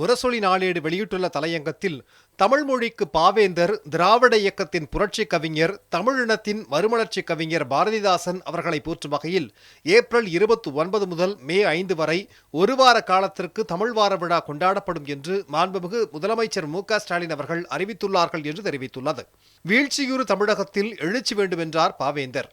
முரசொலி நாளேடு வெளியிட்டுள்ள தலையங்கத்தில் தமிழ் மொழிக்கு பாவேந்தர் திராவிட இயக்கத்தின் புரட்சி கவிஞர் தமிழினத்தின் மறுமலர்ச்சி கவிஞர் பாரதிதாசன் அவர்களை போற்றும் வகையில் ஏப்ரல் இருபத்தி ஒன்பது முதல் மே ஐந்து வரை ஒரு வார காலத்திற்கு தமிழ் வார விழா கொண்டாடப்படும் என்று மாண்புமிகு முதலமைச்சர் மு க ஸ்டாலின் அவர்கள் அறிவித்துள்ளார்கள் என்று தெரிவித்துள்ளது. வீழ்ச்சியுறு தமிழகத்தில் எழுச்சி வேண்டுமென்றார் பாவேந்தர்.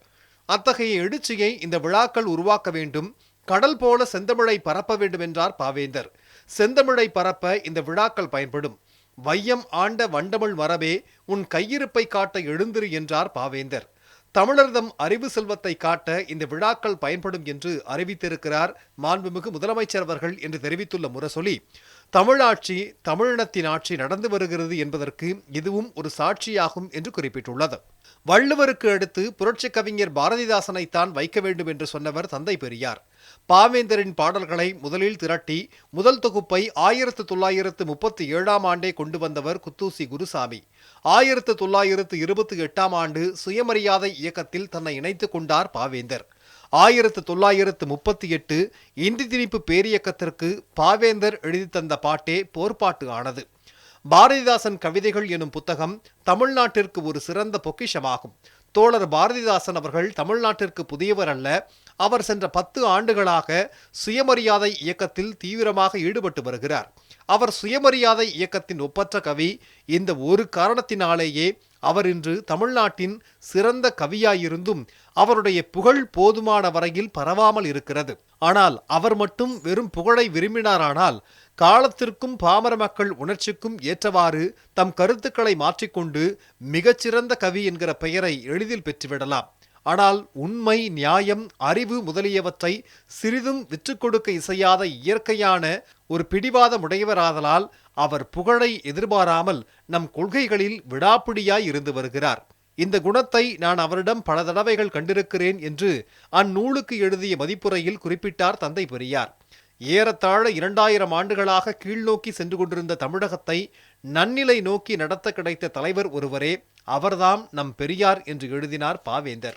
அத்தகைய எழுச்சியை இந்த விழாக்கள் உருவாக்க வேண்டும் கடல் போல செந்தமிழை பரப்ப வேண்டும் என்றார் பாவேந்தர். செந்தமிழை பரப்ப இந்த விழாக்கள் பயன்படும். வையம் ஆண்ட வண்டமிழ் மரபே உன் கையிருப்பை காட்ட எழுந்திரு என்றார் பாவேந்தர். தமிழர்தம் அறிவு செல்வத்தை காட்ட இந்த விழாக்கள் பயன்படும் என்று அறிவித்திருக்கிறார் மாண்புமிகு முதலமைச்சர் அவர்கள் என்று தெரிவித்துள்ள முரசொலி. தமிழாட்சி தமிழினத்தின் ஆட்சி நடந்து வருகிறது என்பதற்கு இதுவும் ஒரு சாட்சியாகும் என்று குறிப்பிட்டுள்ளது. வள்ளுவருக்கு அடுத்து புரட்சி கவிஞர் பாரதிதாசனைத்தான் வைக்க வேண்டும் என்று சொன்னவர் தந்தை பெரியார். பாவேந்தரின் பாடல்களை முதலில் திரட்டி முதல் தொகுப்பை ஆயிரத்து தொள்ளாயிரத்து முப்பத்தி ஏழாம் ஆண்டே கொண்டு வந்தவர் குத்தூசி குருசாமி. ஆயிரத்து தொள்ளாயிரத்து இருபத்தி எட்டாம் ஆண்டு சுயமரியாதை இயக்கத்தில் தன்னை இணைத்துக் கொண்டார் பாவேந்தர். ஆயிரத்து தொள்ளாயிரத்து முப்பத்தி எட்டு இந்தி திணிப்பு பேரியக்கத்திற்கு பாவேந்தர் எழுதி தந்த பாட்டே போர்ப்பாட்டு ஆனது. பாரதிதாசன் கவிதைகள் எனும் புத்தகம் தமிழ்நாட்டிற்கு ஒரு சிறந்த பொக்கிஷமாகும். தோழர் பாரதிதாசன் அவர்கள் தமிழ்நாட்டிற்கு புதியவர் அல்ல. அவர் சென்ற பத்து ஆண்டுகளாக சுயமரியாதை இயக்கத்தில் தீவிரமாக ஈடுபட்டு வருகிறார். அவர் சுயமரியாதை இயக்கத்தின் ஒப்பற்ற கவி. இந்த ஒரு காரணத்தினாலேயே அவர் இன்று தமிழ்நாட்டின் சிறந்த கவியாயிருந்தும் அவருடைய புகழ் போதுமான வரையில் பரவாமல் இருக்கிறது. ஆனால் அவர் மட்டும் வெறும் புகழை விரும்பினாரானால் காலத்திற்கும் பாமர மக்கள் உணர்ச்சிக்கும் ஏற்றவாறு தம் கருத்துக்களை மாற்றிக்கொண்டு மிகச்சிறந்த கவி என்கிற பெயரை எளிதில் பெற்றுவிடலாம். ஆனால் உண்மை நியாயம் அறிவு முதலியவற்றை சிறிதும் விற்றுக்கொடுக்க இசையாத இயற்கையான ஒரு பிடிவாதம் உடையவராதலால் அவர் புகழை எதிர்பாராமல் நம் கொள்கைகளில் விடாப்பிடியாய் இருந்து வருகிறார். இந்த குணத்தை நான் அவரிடம் பல தடவைகள் கண்டிருக்கிறேன் என்று அந்நூலுக்கு எழுதிய மதிப்புரையில் குறிப்பிட்டார் தந்தை பெரியார். ஏறத்தாழ இரண்டாயிரம் ஆண்டுகளாக கீழ்நோக்கி சென்று கொண்டிருந்த தமிழகத்தை நன்னிலை நோக்கி நடத்த கிடைத்த தலைவர் ஒருவரே அவர்தாம் நம் பெரியார் என்று எழுதினார் பாவேந்தர்.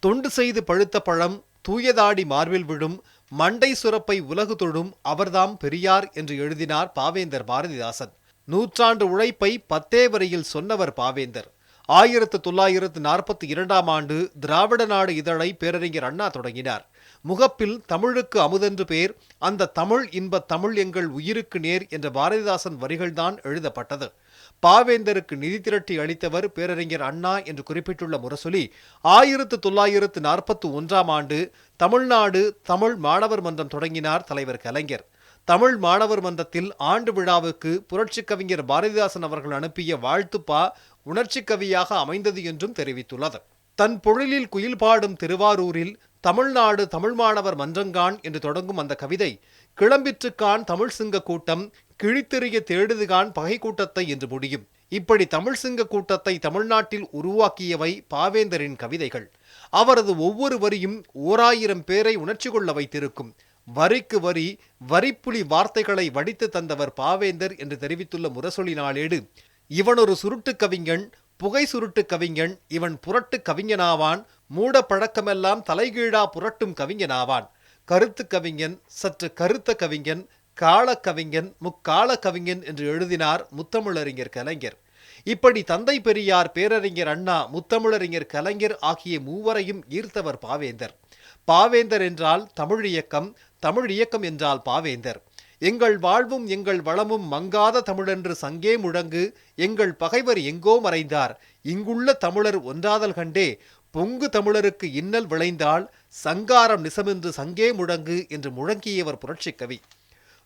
தொண்டு செய்து பழுத்த பழம் தூயதாடி மார்பில் விழும் மண்டை சுரப்பை உலகு தொழும் அவர்தாம் பெரியார் என்று எழுதினார் பாவேந்தர் பாரதிதாசன். நூற்றாண்டு உழைப்பை பத்தே வரையில் சொன்னவர் பாவேந்தர். ஆயிரத்து தொள்ளாயிரத்து நாற்பத்தி இரண்டாம் ஆண்டு திராவிட நாடு இதழை பேரறிஞர் அண்ணா தொடங்கினார். முகப்பில் தமிழுக்கு அமுதென்று பேர் அந்த தமிழ் இன்ப தமிழ் எங்கள் உயிருக்கு நேர் என்ற பாரதிதாசன் வரிகள்தான் எழுதப்பட்டது. பாவேந்தருக்கு நிதி திரட்டி அளித்தவர் பேரறிஞர் அண்ணா என்று குறிப்பிட்டுள்ள முரசொலி ஆயிரத்து தொள்ளாயிரத்து நாற்பத்தி ஒன்றாம் ஆண்டு தமிழ்நாடு தமிழ் மாணவர் மன்றம் தொடங்கினார் தலைவர் கலைஞர். தமிழ் மாணவர் மன்றத்தில் ஆண்டு விழாவுக்கு புரட்சி கவிஞர் பாரதிதாசன் அவர்கள் அனுப்பிய வாழ்த்துப்பா உணர்ச்சி கவியாக அமைந்தது என்றும் தெரிவித்துள்ளது. தன் பொழிலில் குயில் பாடும் திருவாரூரில் தமிழ்நாடு தமிழ் மாணவர் மன்றங்கான் என்று தொடங்கும் அந்த கவிதை கிளம்பிற்றுக்கான் தமிழ் சிங்க கூட்டம் கிழித்தெறிய தேடுதுகான் பகை கூட்டத்தை என்று முடியும். இப்படி தமிழ் சிங்க கூட்டத்தை தமிழ்நாட்டில் உருவாக்கியவை பாவேந்தரின் கவிதைகள். அவரது ஒவ்வொரு வரியும் ஓராயிரம் பேரை உணர்ச்சி கொள்ள வைத்திருக்கும். வரிக்கு வரி வரிப்புலி வார்த்தைகளை வடித்து தந்தவர் பாவேந்தர் என்று தெரிவித்துள்ள முரசொலி நாளேடு இவன் ஒரு சுருட்டு கவிஞன் புகை சுருட்டு கவிஞன் இவன் புரட்டு கவிஞனாவான் மூட பழக்கமெல்லாம் தலைகீழா புரட்டும் கவிஞனாவான். கருத்து கவிஞன் சற்று கருத்த கவிஞன் கால கவிஞன் முக்கால கவிஞன் என்று எழுதினார் முத்தமிழறிஞர் கலைஞர். இப்படி தந்தை பெரியார் பேரறிஞர் அண்ணா முத்தமிழறிஞர் கலைஞர் ஆகிய மூவரையும் ஈர்த்தவர் பாவேந்தர். பாவேந்தர் என்றால் தமிழ் இயக்கம் தமிழ் இயக்கம் என்றால் பாவேந்தர். எங்கள் வாழ்வும் எங்கள் வளமும் மங்காத தமிழென்று சங்கே முழங்கு எங்கள் பகைவர் எங்கோ மறைந்தார். இங்குள்ள தமிழர் ஒன்றாதல் கண்டே பொங்கு தமிழருக்கு இன்னல் விளைந்தால் சங்காரம் நிசமென்று சங்கே முழங்கு என்று முழங்கியவர் புரட்சிக் கவி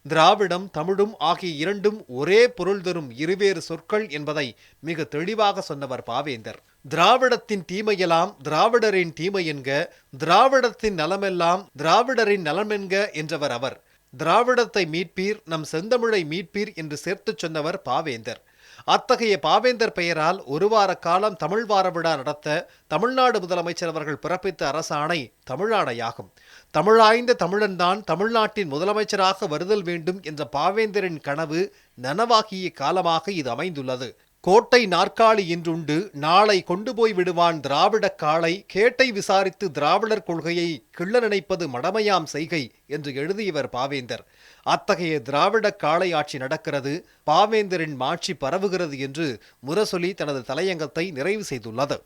திராவிடம் தமிழும் ஆகிய இரண்டும் ஒரே பொருள் தரும் இருவேறு சொற்கள் என்பதை மிக தெளிவாக சொன்னவர் பாவேந்தர். திராவிடத்தின் தீமையெல்லாம் திராவிடரின் தீமை என்க திராவிடத்தின் நலமெல்லாம் திராவிடரின் நலமென்க என்றவர் அவர். திராவிடத்தை மீட்பீர் நம் செந்தமிழை மீட்பீர் என்று சேர்த்துச் சொன்னவர் பாவேந்தர். அத்தகைய பாவேந்தர் பெயரால் ஒரு வார காலம் தமிழ் வார விழா நடத்த தமிழ்நாடு முதலமைச்சர் அவர்கள் பிறப்பித்த அரசாணை தமிழாணையாகும். தமிழாய்ந்த தமிழன்தான் தமிழ்நாட்டின் முதலமைச்சராக வருதல் வேண்டும் என்ற பாவேந்தரின் கனவு நனவாகிய காலமாக இது அமைந்துள்ளது. கோட்டை நாற்காலி இன்றுண்டு நாளை கொண்டு போய் விடுவான் திராவிடக் காளை. கேட்டை விசாரித்து திராவிடர் கொள்கையை கிள்ள நினைப்பது மடமையாம் செய்கை என்று எழுதியவர் பாவேந்தர். அத்தகைய திராவிடக் காளை ஆட்சி நடக்கிறது பாவேந்தரின் மாட்சி பரவுகிறது என்று முரசொலி தனது தலையங்கத்தை நிறைவு செய்துள்ளது.